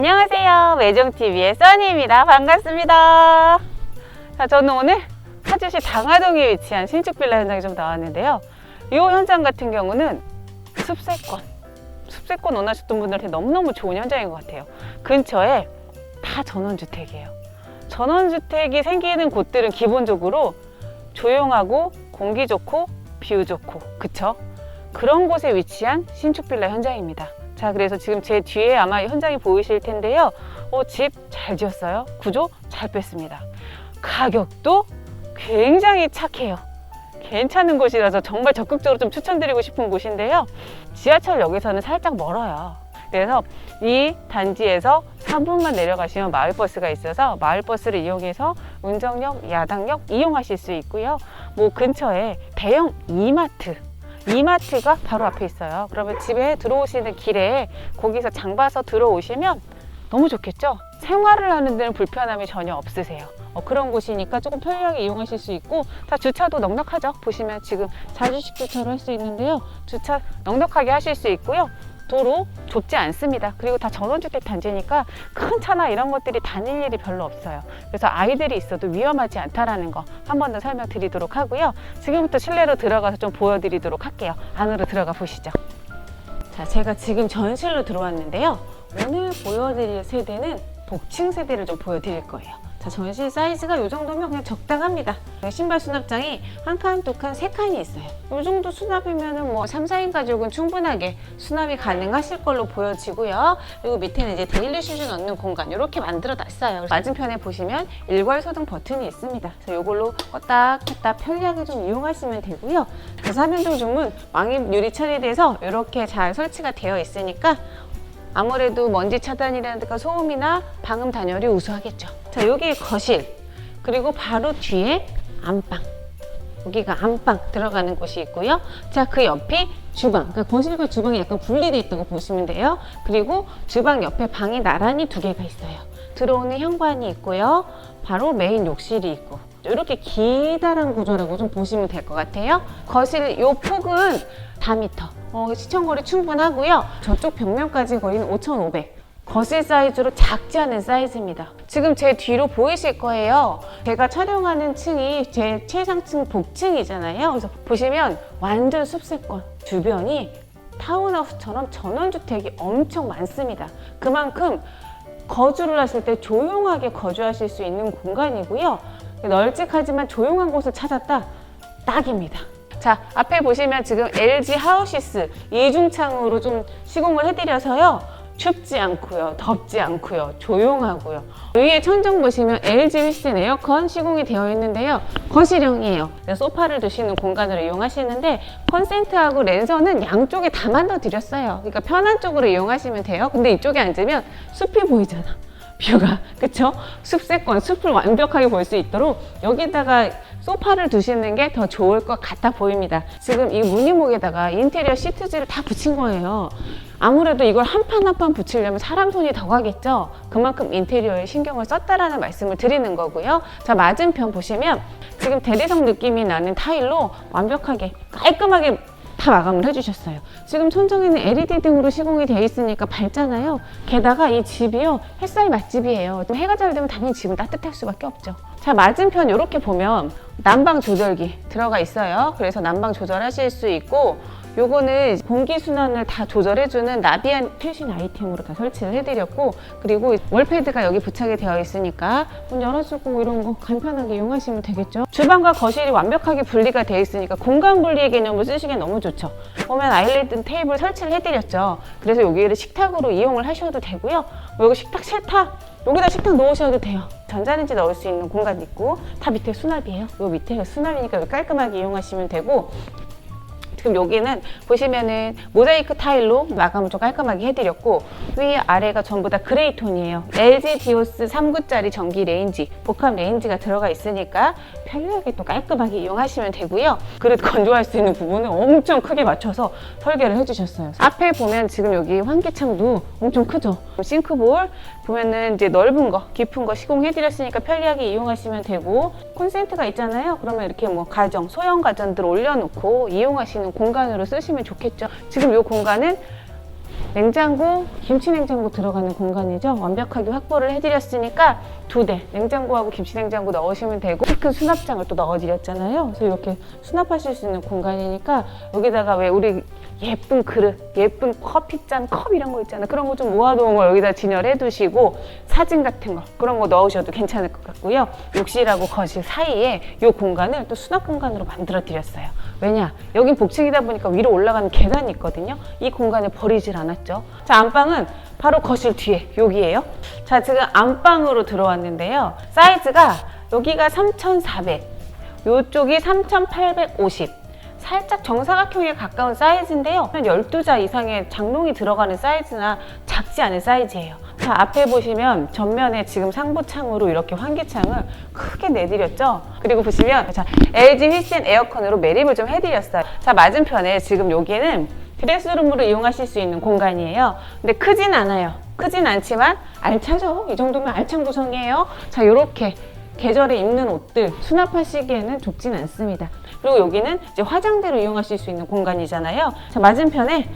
안녕하세요. 외종TV의 써니입니다. 반갑습니다. 자, 저는 오늘 파주시 당하동에 위치한 신축 빌라 현장에 좀 나왔는데요. 이 현장 같은 경우는 숲세권, 숲세권 원하셨던 분들한테 너무너무 좋은 현장인 것 같아요. 근처에 다 전원주택이에요. 전원주택이 생기는 곳들은 기본적으로 조용하고 공기 좋고 뷰 좋고 그쵸? 그런 곳에 위치한 신축 빌라 현장입니다. 자, 그래서 지금 제 뒤에 아마 현장이 보이실 텐데요. 어, 집 잘 지었어요. 구조 잘 뺐습니다. 가격도 굉장히 착해요. 괜찮은 곳이라서 정말 적극적으로 좀 추천드리고 싶은 곳인데요. 지하철역에서는 살짝 멀어요. 그래서 이 단지에서 3분만 내려가시면 마을버스가 있어서 마을버스를 이용해서 운정역, 야당역 이용하실 수 있고요. 뭐 근처에 대형 이마트 이마트가 바로 앞에 있어요. 그러면 집에 들어오시는 길에 거기서 장 봐서 들어오시면 너무 좋겠죠? 생활을 하는 데는 불편함이 전혀 없으세요. 어, 그런 곳이니까 조금 편리하게 이용하실 수 있고 다 주차도 넉넉하죠. 보시면 지금 자주식 주차로 할 수 있는데요. 주차 넉넉하게 하실 수 있고요. 도로 좁지 않습니다. 그리고 다 전원주택 단지니까 큰 차나 이런 것들이 다닐 일이 별로 없어요. 그래서 아이들이 있어도 위험하지 않다라는 거 한 번 더 설명드리도록 하고요. 지금부터 실내로 들어가서 좀 보여드리도록 할게요. 안으로 들어가 보시죠. 자, 제가 지금 전실로 들어왔는데요. 오늘 보여드릴 세대는 복층 세대를 좀 보여드릴 거예요. 자, 전실 사이즈가 이 정도면 그냥 적당합니다. 신발 수납장이 한 칸, 두 칸, 세 칸이 있어요. 이 정도 수납이면은 뭐 3, 4인 가족은 충분하게 수납이 가능하실 걸로 보여지고요. 그리고 밑에는 이제 데일리 슈즈 넣는 공간 이렇게 만들어 놨어요. 맞은편에 보시면 일괄 소등 버튼이 있습니다. 그래서 이걸로 껐다 켰다 편리하게 좀 이용하시면 되고요. 그래서 삼연동 중문 왕입 유리 처리돼서 이렇게 잘 설치가 되어 있으니까 아무래도 먼지 차단이라든가 소음이나 방음 단열이 우수하겠죠. 자, 여기 거실 그리고 바로 뒤에 안방. 여기가 안방 들어가는 곳이 있고요. 자, 그 옆이 주방. 그러니까 거실과 주방이 약간 분리되어 있다고 보시면 돼요. 그리고 주방 옆에 방이 나란히 두 개가 있어요. 들어오는 현관이 있고요. 바로 메인 욕실이 있고. 이렇게 기다란 구조라고 좀 보시면 될 것 같아요. 거실 요 폭은 4m. 어, 시청거리 충분하고요. 저쪽 벽면까지 거리는 5,500. 거실 사이즈로 작지 않은 사이즈입니다. 지금 제 뒤로 보이실 거예요. 제가 촬영하는 층이 제 최상층 복층이잖아요. 그래서 보시면 완전 숲세권 주변이 타운하우스처럼 전원주택이 엄청 많습니다. 그만큼 거주를 하실 때 조용하게 거주하실 수 있는 공간이고요. 널찍하지만 조용한 곳을 찾았다. 딱입니다. 자, 앞에 보시면 지금 LG 하우시스 이중창으로 좀 시공을 해드려서요. 춥지 않고요. 덥지 않고요. 조용하고요. 위에 천정 보시면 LG 휘슨 에어컨 시공이 되어 있는데요. 거실형이에요. 소파를 두시는 공간으로 이용하시는데 컨센트하고 랜선은 양쪽에 다 만들어 드렸어요. 그러니까 편한 쪽으로 이용하시면 돼요. 근데 이쪽에 앉으면 숲이 보이잖아. 뷰가 그쵸? 숲세권 숲을 완벽하게 볼 수 있도록 여기다가 소파를 두시는 게 더 좋을 것 같아 보입니다 지금 이 무늬목에다가 인테리어 시트지를 다 붙인 거예요 아무래도 이걸 한 판 한 판 붙이려면 사람 손이 더 가겠죠 그만큼 인테리어에 신경을 썼다라는 말씀을 드리는 거고요 자 맞은편 보시면 지금 대리석 느낌이 나는 타일로 완벽하게 깔끔하게 다 마감을 해주셨어요. 지금 천정에는 LED 등으로 시공이 되어 있으니까 밝잖아요. 게다가 이 집이요 햇살 맛집이에요. 좀 해가 잘 되면 당연히 집은 따뜻할 수밖에 없죠. 자 맞은편 이렇게 보면 난방 조절기 들어가 있어요. 그래서 난방 조절하실 수 있고 요거는 공기순환을 다 조절해주는 나비안 최신 아이템으로 다 설치를 해드렸고 그리고 월패드가 여기 부착이 되어 있으니까 문 열어주고 뭐 이런 거 간편하게 이용하시면 되겠죠? 주방과 거실이 완벽하게 분리가 되어 있으니까 공간 분리의 개념을 쓰시기엔 너무 좋죠. 보면 아일랜드 테이블 설치를 해드렸죠. 그래서 여기를 식탁으로 이용을 하셔도 되고요. 뭐 여기 식탁 세탁 여기다 식탁 놓으셔도 돼요. 전자레인지 넣을 수 있는 공간 있고 다 밑에 수납이에요. 요 밑에 수납이니까 깔끔하게 이용하시면 되고 지금 여기는 보시면은 모자이크 타일로 마감을 좀 깔끔하게 해드렸고 위 아래가 전부 다 그레이 톤이에요. LG 디오스 3구짜리 전기 레인지, 복합 레인지가 들어가 있으니까 편리하게 또 깔끔하게 이용하시면 되고요. 그래도 건조할 수 있는 부분을 엄청 크게 맞춰서 설계를 해주셨어요. 앞에 보면 지금 여기 환기창도 엄청 크죠. 싱크볼 보면은 이제 넓은 거, 깊은 거 시공해드렸으니까 편리하게 이용하시면 되고 콘센트가 있잖아요. 그러면 이렇게 뭐 가정, 소형 가전들 올려놓고 이용하시는 공간으로 쓰시면 좋겠죠. 지금 이 공간은 냉장고, 김치 냉장고 들어가는 공간이죠. 완벽하게 확보를 해드렸으니까 두 대, 냉장고하고 김치 냉장고 넣으시면 되고 키큰 수납장을 또 넣어드렸잖아요. 그래서 이렇게 수납하실 수 있는 공간이니까 여기다가 왜 우리 예쁜 그릇, 예쁜 커피잔, 컵 이런 거 있잖아요. 그런 거 좀 모아놓은 거 여기다 진열해 두시고 사진 같은 거 그런 거 넣으셔도 괜찮을 것 같고요. 욕실하고 거실 사이에 이 공간을 또 수납 공간으로 만들어 드렸어요. 왜냐? 여긴 복층이다 보니까 위로 올라가는 계단이 있거든요. 이 공간을 버리질 않았죠. 자, 안방은 바로 거실 뒤에 여기에요. 자, 지금 안방으로 들어왔는데요. 사이즈가 여기가 3,400, 요쪽이 3,850. 살짝 정사각형에 가까운 사이즈인데요. 한 12자 이상의 장롱이 들어가는 사이즈나 작지 않은 사이즈예요. 자, 앞에 보시면 전면에 지금 상부창으로 이렇게 환기창을 크게 내드렸죠. 그리고 보시면 자, LG 휘센 에어컨으로 매립을 좀 해드렸어요. 자, 맞은편에 지금 여기는 드레스룸으로 이용하실 수 있는 공간이에요. 근데 크진 않아요. 크진 않지만 알차죠. 이 정도면 알찬 구성이에요. 자, 이렇게 계절에 입는 옷들 수납하시기에는 좁진 않습니다. 그리고 여기는 이제 화장대로 이용하실 수 있는 공간이잖아요. 자, 맞은편에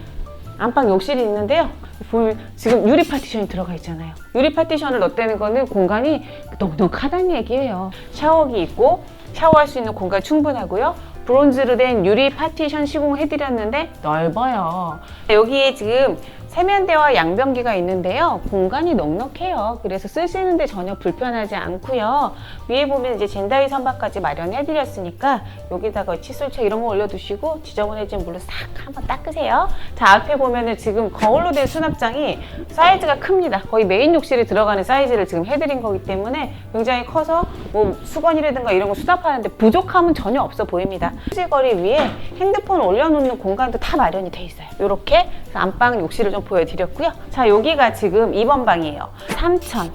안방 욕실이 있는데요. 보면 지금 유리 파티션이 들어가 있잖아요. 유리 파티션을 넣었다는 거는 공간이 넉넉하다는 얘기예요. 샤워기 있고 샤워할 수 있는 공간 충분하고요. 브론즈로 된 유리 파티션 시공해드렸는데 넓어요. 여기에 지금 세면대와 양변기가 있는데요. 공간이 넉넉해요. 그래서 쓰시는데 전혀 불편하지 않고요. 위에 보면 이제 젠다이 선반까지 마련해 드렸으니까 여기다가 칫솔차 이런 거 올려두시고 지저분해진 물로 싹 한번 닦으세요. 자 앞에 보면은 지금 거울로 된 수납장이 사이즈가 큽니다. 거의 메인 욕실에 들어가는 사이즈를 지금 해드린 거기 때문에 굉장히 커서 뭐 수건이라든가 이런 거 수납하는데 부족함은 전혀 없어 보입니다. 휴지거리 위에 핸드폰 올려놓는 공간도 다 마련이 돼 있어요. 이렇게 안방 욕실을 좀 보여드렸고요. 자 여기가 지금 2번 방이에요. 3,000,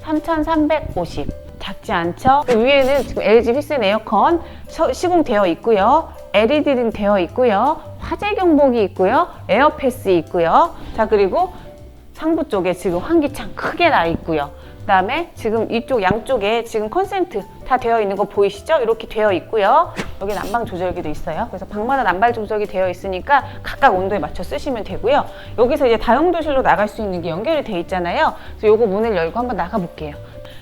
3,350. 작지 않죠? 그 위에는 지금 LG 휘슨 에어컨 서- 시공되어 있고요. LED 등 되어 있고요. 화재 경보기 있고요. 에어패스 있고요. 자 그리고 상부 쪽에 지금 환기창 크게 나 있고요. 그다음에 지금 이쪽 양쪽에 지금 컨센트 다 되어 있는 거 보이시죠? 이렇게 되어 있고요. 여기 난방 조절기도 있어요. 그래서 방마다 난방 조절기 되어 있으니까 각각 온도에 맞춰 쓰시면 되고요. 여기서 이제 다용도실로 나갈 수 있는 게 연결이 돼 있잖아요. 그래서 요거 문을 열고 한번 나가 볼게요.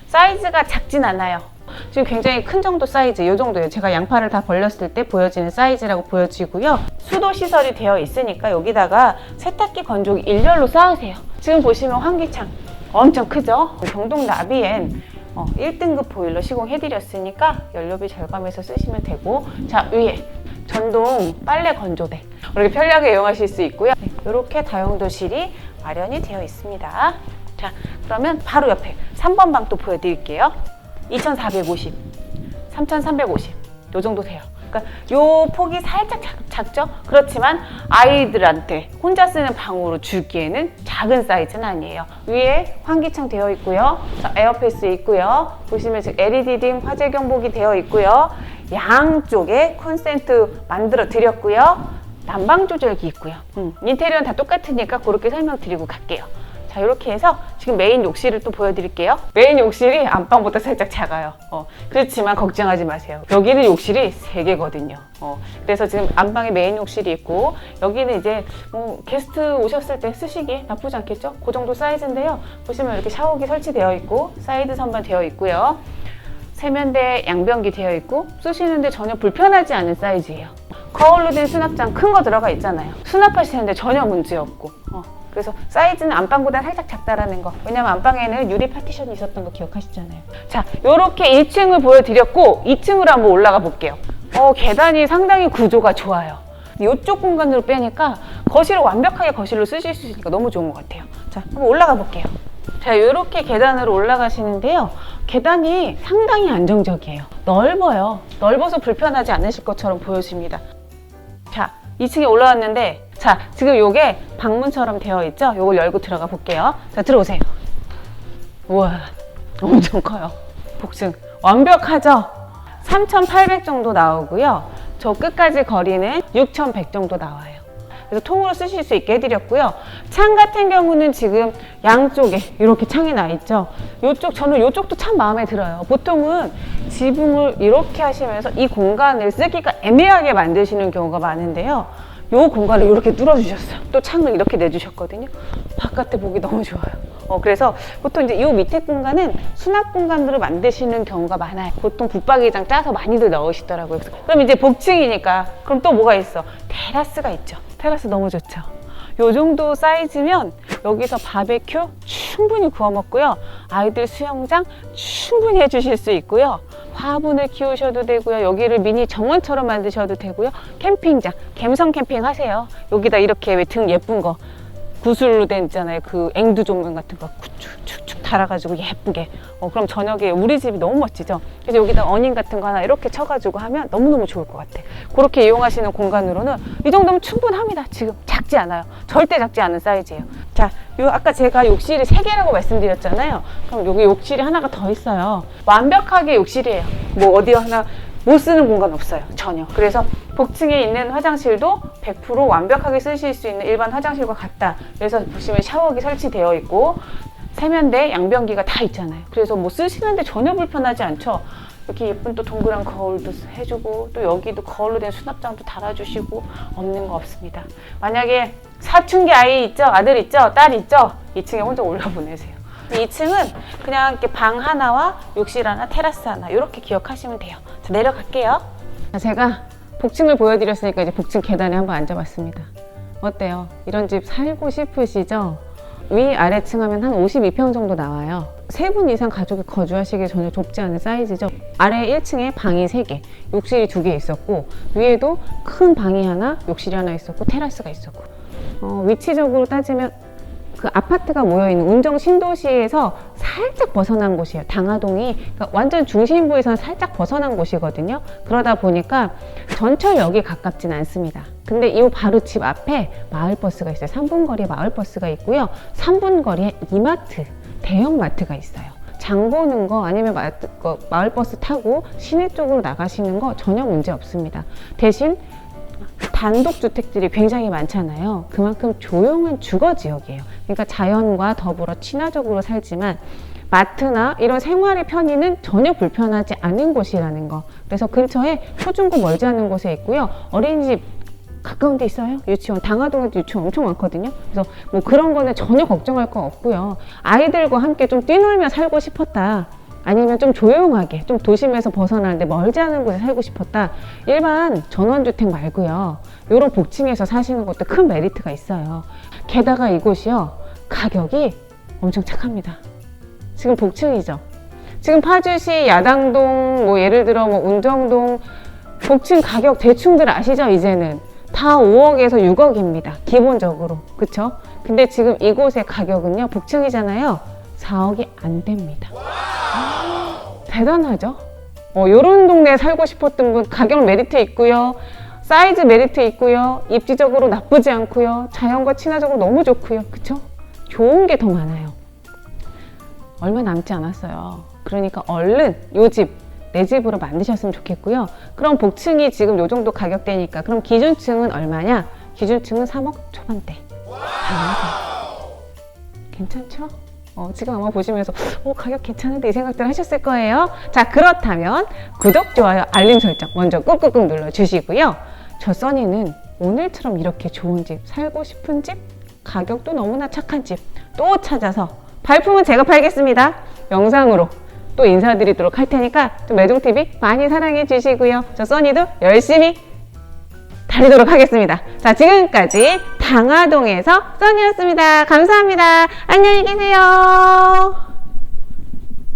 사이즈가 작진 않아요. 지금 굉장히 큰 정도 사이즈, 이 정도예요. 제가 양팔을 다 벌렸을 때 보여지는 사이즈라고 보여지고요. 수도 시설이 되어 있으니까 여기다가 세탁기 건조기 일렬로 쌓으세요. 지금 보시면 환기창 엄청 크죠? 경동 나비엔 어, 1등급 보일러 시공해드렸으니까 연료비 절감해서 쓰시면 되고 자 위에 전동 빨래 건조대 이렇게 편리하게 이용하실 수 있고요. 네, 이렇게 다용도실이 마련이 되어 있습니다. 자 그러면 바로 옆에 3번 방 또 보여드릴게요. 2450, 3350, 요 정도 돼요. 그러니까 요 폭이 살짝 작, 죠 그렇지만 아이들한테 혼자 쓰는 방으로 주기에는 작은 사이즈는 아니에요. 위에 환기창 되어 있고요. 자, 에어패스 있고요. 보시면 지금 LED 등 화재 경보기 되어 있고요. 양쪽에 콘센트 만들어 드렸고요. 난방 조절기 있고요. 음, 인테리어는 다 똑같으니까 그렇게 설명드리고 갈게요. 자 이렇게 해서 지금 메인 욕실을 또 보여드릴게요. 메인 욕실이 안방보다 살짝 작아요. 어, 그렇지만 걱정하지 마세요. 여기는 욕실이 3개거든요. 어, 그래서 지금 안방에 메인 욕실이 있고 여기는 이제 뭐 게스트 오셨을 때 쓰시기 나쁘지 않겠죠? 그 정도 사이즈인데요. 보시면 이렇게 샤워기 설치되어 있고 사이드 선반 되어 있고요. 세면대 양변기 되어 있고 쓰시는데 전혀 불편하지 않은 사이즈예요. 거울로 된 수납장 큰 거 들어가 있잖아요. 수납하시는데 전혀 문제 없고 어, 그래서 사이즈는 안방보다 살짝 작다라는 거. 왜냐면 안방에는 유리 파티션이 있었던 거 기억하시잖아요. 자 이렇게 1층을 보여드렸고 2층으로 한번 올라가 볼게요. 어 계단이 상당히 구조가 좋아요. 이쪽 공간으로 빼니까 거실을 완벽하게 거실로 쓰실 수 있으니까 너무 좋은 것 같아요. 자 한번 올라가 볼게요. 자 이렇게 계단으로 올라가시는데요. 계단이 상당히 안정적이에요. 넓어요. 넓어서 불편하지 않으실 것처럼 보여집니다. 자, 2층에 올라왔는데 자, 지금 요게 방문처럼 되어 있죠? 요걸 열고 들어가 볼게요. 자, 들어오세요. 우와, 엄청 커요. 복층. 완벽하죠? 3,800 정도 나오고요. 저 끝까지 거리는 6,100 정도 나와요. 그래서 통으로 쓰실 수 있게 해드렸고요. 창 같은 경우는 지금 양쪽에 이렇게 창이 나 있죠. 이쪽 저는 이쪽도 참 마음에 들어요. 보통은 지붕을 이렇게 하시면서 이 공간을 쓰기가 애매하게 만드시는 경우가 많은데요. 요 공간을 이렇게 뚫어주셨어요. 또 창을 이렇게 내주셨거든요. 바깥에 보기 너무 좋아요. 어, 그래서 보통 이제 요 밑에 공간은 수납 공간으로 만드시는 경우가 많아요. 보통 붙박이장 짜서 많이들 넣으시더라고요. 그럼 이제 복층이니까 그럼 또 뭐가 있어? 테라스가 있죠. 테라스 너무 좋죠. 요 정도 사이즈면 여기서 바베큐 충분히 구워 먹고요. 아이들 수영장 충분히 해주실 수 있고요. 화분을 키우셔도 되고요. 여기를 미니 정원처럼 만드셔도 되고요. 캠핑장, 갬성 캠핑 하세요. 여기다 이렇게 왜 등 예쁜 거 구슬로 된 있잖아요. 그 앵두 조명 같은 거 축축축 달아가지고 예쁘게. 어, 그럼 저녁에 우리 집이 너무 멋지죠. 그래서 여기다 어닝 같은 거 하나 이렇게 쳐가지고 하면 너무너무 좋을 것 같아. 그렇게 이용하시는 공간으로는 이 정도면 충분합니다. 지금 작지 않아요. 절대 작지 않은 사이즈예요. 자, 요 아까 제가 욕실이 세 개라고 말씀드렸잖아요. 그럼 여기 욕실이 하나가 더 있어요. 완벽하게 욕실이에요. 뭐 어디 하나 못 쓰는 공간 없어요. 전혀. 그래서 복층에 있는 화장실도 100% 완벽하게 쓰실 수 있는 일반 화장실과 같다. 그래서 보시면 샤워기 설치되어 있고 세면대, 양변기가 다 있잖아요. 그래서 뭐 쓰시는데 전혀 불편하지 않죠. 이렇게 예쁜 또 동그란 거울도 해주고 또 여기도 거울로 된 수납장도 달아주시고 없는 거 없습니다. 만약에 사춘기 아이 있죠? 아들 있죠? 딸 있죠? 2층에 혼자 올라 보내세요. 2층은 그냥 이렇게 방 하나와 욕실 하나, 테라스 하나 이렇게 기억하시면 돼요. 자, 내려갈게요. 자, 제가 복층을 보여드렸으니까 이제 복층 계단에 한번 앉아봤습니다. 어때요? 이런 집 살고 싶으시죠? 위 아래층 하면 한 52평 정도 나와요. 세 분 이상 가족이 거주하시기 전혀 좁지 않은 사이즈죠. 아래 1층에 방이 3개, 욕실이 2개 있었고 위에도 큰 방이 하나, 욕실이 하나 있었고 테라스가 있었고 어, 위치적으로 따지면 그 아파트가 모여있는 운정 신도시에서 살짝 벗어난 곳이에요. 당하동이 그러니까 완전 중심부에서는 살짝 벗어난 곳이거든요. 그러다 보니까 전철역이 가깝진 않습니다. 근데 이 바로 집 앞에 마을버스가 있어요. 3분 거리에 마을버스가 있고요. 3분 거리에 이마트, 대형 마트가 있어요. 장 보는 거 아니면 마을버스 타고 시내 쪽으로 나가시는 거 전혀 문제 없습니다. 대신 단독주택들이 굉장히 많잖아요. 그만큼 조용한 주거 지역이에요. 그러니까 자연과 더불어 친화적으로 살지만 마트나 이런 생활의 편의는 전혀 불편하지 않은 곳이라는 거. 그래서 근처에 초중고 멀지 않은 곳에 있고요. 어린이집 가까운 데 있어요. 유치원, 당하동에도 유치원 엄청 많거든요. 그래서 뭐 그런 거는 전혀 걱정할 거 없고요. 아이들과 함께 좀 뛰놀며 살고 싶었다. 아니면 좀 조용하게, 좀 도심에서 벗어나는데 멀지 않은 곳에 살고 싶었다. 일반 전원주택 말고요. 요런 복층에서 사시는 것도 큰 메리트가 있어요. 게다가 이곳이요. 가격이 엄청 착합니다. 지금 복층이죠. 지금 파주시 야당동, 뭐 예를 들어 뭐 운정동 복층 가격 대충들 아시죠? 이제는 다 5억에서 6억입니다. 기본적으로 그쵸? 근데 지금 이곳의 가격은요 복층이잖아요. 4억이 안 됩니다. 대단하죠? 어, 요런 동네에 살고 싶었던 분 가격 메리트 있고요. 사이즈 메리트 있고요. 입지적으로 나쁘지 않고요. 자연과 친화적으로 너무 좋고요. 그쵸? 좋은 게 더 많아요. 얼마 남지 않았어요. 그러니까 얼른 요 집, 내 집으로 만드셨으면 좋겠고요. 그럼 복층이 지금 요 정도 가격대니까 그럼 기준층은 얼마냐? 기준층은 3억 초반대. 가능하세요. 괜찮죠? 어, 지금 아마 보시면서 어, 가격 괜찮은데 이 생각들 하셨을 거예요. 자 그렇다면 구독, 좋아요, 알림 설정 먼저 꾹꾹꾹 눌러주시고요. 저 써니는 오늘처럼 이렇게 좋은 집, 살고 싶은 집, 가격도 너무나 착한 집 또 찾아서 발품은 제가 팔겠습니다. 영상으로 또 인사드리도록 할 테니까 또 매종TV 많이 사랑해 주시고요. 저 써니도 열심히 달리도록 하겠습니다. 자, 지금까지 당화동에서 써니였습니다. 감사합니다. 안녕히 계세요.